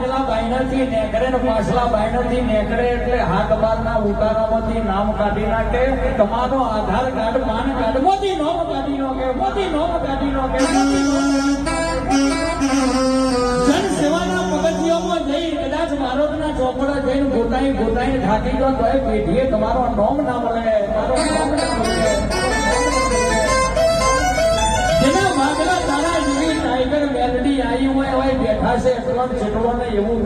આગલા બાયણથી નેકરે ને પાછલા બાયણથી નેકરે એટલે હાથ બારના ઉતારામાંથી નામ કાઢી નાખે. તમારો આધાર કાર્ડ, પાન કાર્ડ, મોટી નોમ કાઢી નાખે, મોટી નોમ કાઢી નાખે. મોટી નોમ જન પગથિયામાં જઈ કદાચ મારોતના ચોપડા જઈને ગોતાઈ ગોતાઈ થાકી ગયો તો એ પેઢીએ તમારો નોમ ના મળે આવી હોય હોય બેઠા છે. ને જેટલો ને એવું